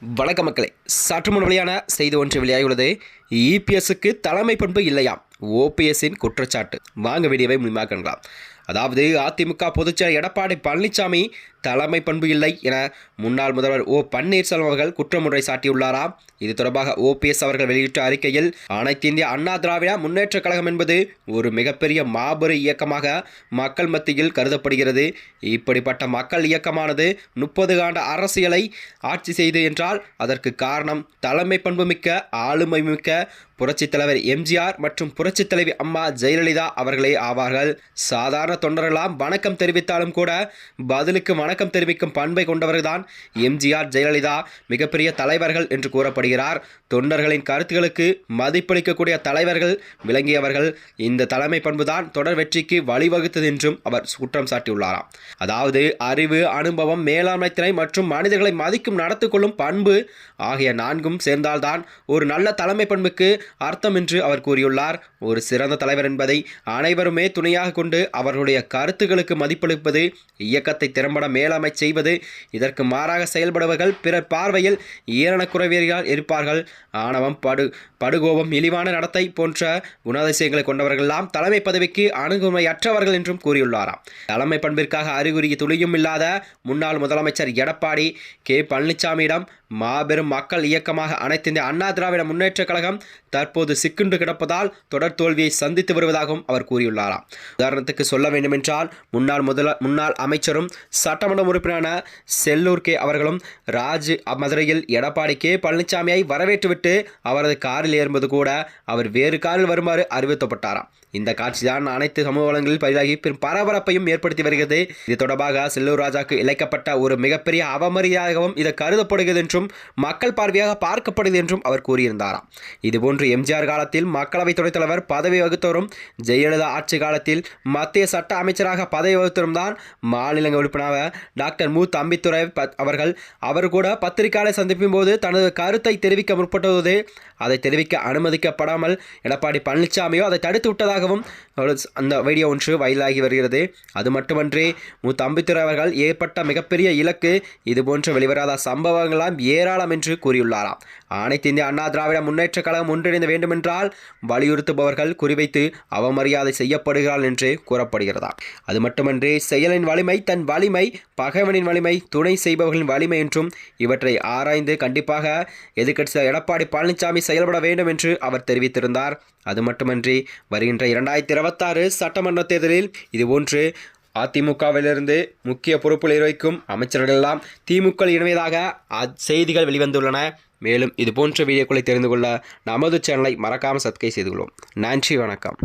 வணக்க மக்களே. சற்று முன் வெளியான செய்தி ஒன்று வெளியாகியுள்ளது. இபிஎஸ்க்கு தலைமை பண்பு இல்லையாம் ஓபிஎஸ்ஸின் குற்றச்சாட்டு. வாங்க வீடியோவை முழுமையாக காணலாம். அதாவது அதிமுக பொதுச்செயலர் எடப்பாடி பழனிசாமி தலைமை பண்பு இல்லை என முன்னாள் முதல்வர் ஓ பன்னீர்செல்வம் அவர்கள் குற்றமுறை சாட்டியுள்ளாராம் இது தொடர்பாக ஓபிஎஸ் அவர்கள் வெளியிட்ட அறிக்கையில் அனைத்து இந்திய அண்ணா திராவிட முன்னேற்றக் கழகம் என்பது ஒரு மிகப்பெரிய மாபெரும் இயக்கமாக மக்கள் மத்தியில் கருதப்படுகிறது. இப்படிப்பட்ட மக்கள் இயக்கமானது முப்பது ஆண்டு அரசியலை ஆட்சி செய்து என்றால் அதற்கு காரணம் தலைமை பண்புமிக்க ஆளுமை மிக்க புரட்சித் தலைவர் எம்ஜிஆர் மற்றும் புரட்சித் தலைவி அம்மா ஜெயலலிதா அவர்களே ஆவார்கள். சாதாரண தொண்டர்களாம் வணக்கம் தெரிவித்தாலும் கூட பதிலுக்கு வணக்கம் தெரிவிக்கும் பண்பை கொண்டவர்தான் எம்ஜிஆர் ஜெயலலிதா மிகப்பெரிய தலைவர்கள் என்று கூறப்படுகிறார். தொண்டர்களின் கருத்துக்களுக்கு மதிப்பளிக்கக்கூடிய தலைவர்கள் விளங்கியவர்கள் இந்த தலைமை பண்புதான் தொடர் வெற்றிக்கு வழிவகுத்தது என்றும் அவர் குற்றம் சாட்டியுள்ளாராம். அதாவது அறிவு அனுபவம் மேலாண்மை திறன் மற்றும் மனிதர்களை மதிக்கும் நடத்து கொள்ளும் பண்பு ஆகிய நான்கும் சேர்ந்தால்தான் ஒரு நல்ல தலைமை பண்புக்கு அர்த்தம் என்று அவர் கூறியுள்ளார். ஒரு சிறந்த தலைவர் என்பதை அனைவருமே துணையாக கொண்டு அவர்களுடைய கருத்துக்களுக்கு மதிப்பளிப்பது இயக்கத்தை திறம்பட மேலாமை செய்வது. இதற்கு மாறாக செயல்படுபவர்கள் பிறர் பார்வையில் ஈரணக்குறைவியர்கள் இருப்பார்கள். ஆணவம் படு படுகோபம் இழிவான நடத்தை போன்ற குணாதிசயங்களை கொண்டவர்களெல்லாம் தலைமை பதவிக்கு அணுகுமையற்றவர்கள் என்றும் கூறியுள்ளாராம். தலைமை பண்பிற்காக அறிகுறி துளியும் இல்லாத முன்னாள் முதலமைச்சர் எடப்பாடி கே. பழனிசாமியிடம் மாபெரும் மக்கள் இயக்கமாக அனைத்திந்திய அண்ணா திராவிட முன்னேற்ற கழகம் தற்போது சிக்குண்டு கிடப்பதால் தொடர் தோல்வியை சந்தித்து வருவதாகவும் அவர் கூறியுள்ளாராம். உதாரணத்துக்கு சொல்ல வேண்டுமென்றால் முன்னாள் முதல முன்னாள் அமைச்சரும் சட்டம் சட்டமன்ற உறுப்பினரான செல்லூர் கே அவர்களும் ராஜ் மதுரையில் எடப்பாடி கே பழனிசாமியை வரவேற்றுவிட்டு அவரது காரில் ஏறும்போது கூட அவர் வேறு காரில் வருமாறு அறிவிக்கப்பட்டாராம் இந்த காட்சிதான் அனைத்து சமூக வளங்களில் பதிவாகி பெரும் பரபரப்பையும் ஏற்படுத்தி வருகிறது. இது தொடர்பாக செல்லூர் ராஜாக்கு இழைக்கப்பட்ட ஒரு மிகப்பெரிய அவமரியாதையாகவும் இது கருதப்படுகிறது என்றும் மக்கள் பார்வையாக பார்க்கப்படுகிறது என்றும் அவர் கூறியிருந்தாராம். இதுபோன்று எம்ஜிஆர் காலத்தில் மக்களவை துணைத் தலைவர் பதவி வகுத்தோரும் ஜெயலலிதா ஆட்சி காலத்தில் மத்திய சட்ட அமைச்சராக பதவி வகுத்தோரும் தான் மாநிலங்க உறுப்பினராக டாக்டர் மு. தம்பித்துறை அவர்கள் அவர் கூட பத்திரிகையாளர் சந்திப்பின் போது தனது கருத்தை தெரிவிக்க முற்பட்டது அதை தெரிவிக்க அனுமதிக்கப்படாமல் எடப்பாடி பழனிசாமியோ அதை தடுத்து விட்டதாக ஒரு அந்த வீடியோ ஒன்று வைரலாகி வருகிறது. அது மட்டுமன்றி மு. அவர்கள் ஏற்பட்ட மிகப்பெரிய இலக்கு இதுபோன்ற வெளிவராத சம்பவங்களாம் ஏராளம் என்று கூறியுள்ளாராம். அனைத்து இந்திய அண்ணா திராவிட முன்னேற்றக் கழகம் ஒன்றிணைந்த வேண்டுமென்றால் வலியுறுத்துபவர்கள் குறிவைத்து அவமரியாதை செய்யப்படுகிறாள் என்று கூறப்படுகிறதா அது மட்டுமன்றி செயலின் வலிமை தன் வலிமை பகைவனின் வலிமை துணை செய்பவர்களின் வலிமை என்றும் இவற்றை ஆராய்ந்து கண்டிப்பாக எதிர்க்கட்சி எடப்பாடி பழனிசாமி செயல்பட வேண்டும் என்று அவர் தெரிவித்திருந்தார். அது மட்டுமன்றி வருகின்ற இரண்டாயிரத்தி இருபத்தாறு சட்டமன்ற தேர்தலில் இது ஒன்று அதிமுகவிலிருந்து முக்கிய பொறுப்பில் இருவைக்கும் அமைச்சர்கள் எல்லாம் திமுக இணைவதாக அ- செய்திகள் வெளிவந்துள்ளன. மேலும் இது போன்ற வீடியோக்களை தெரிந்து கொள்ள நமது சேனலை மறக்காமல் சப்ஸ்கிரைப் செய்து கொள்வோம். நன்றி வணக்கம்.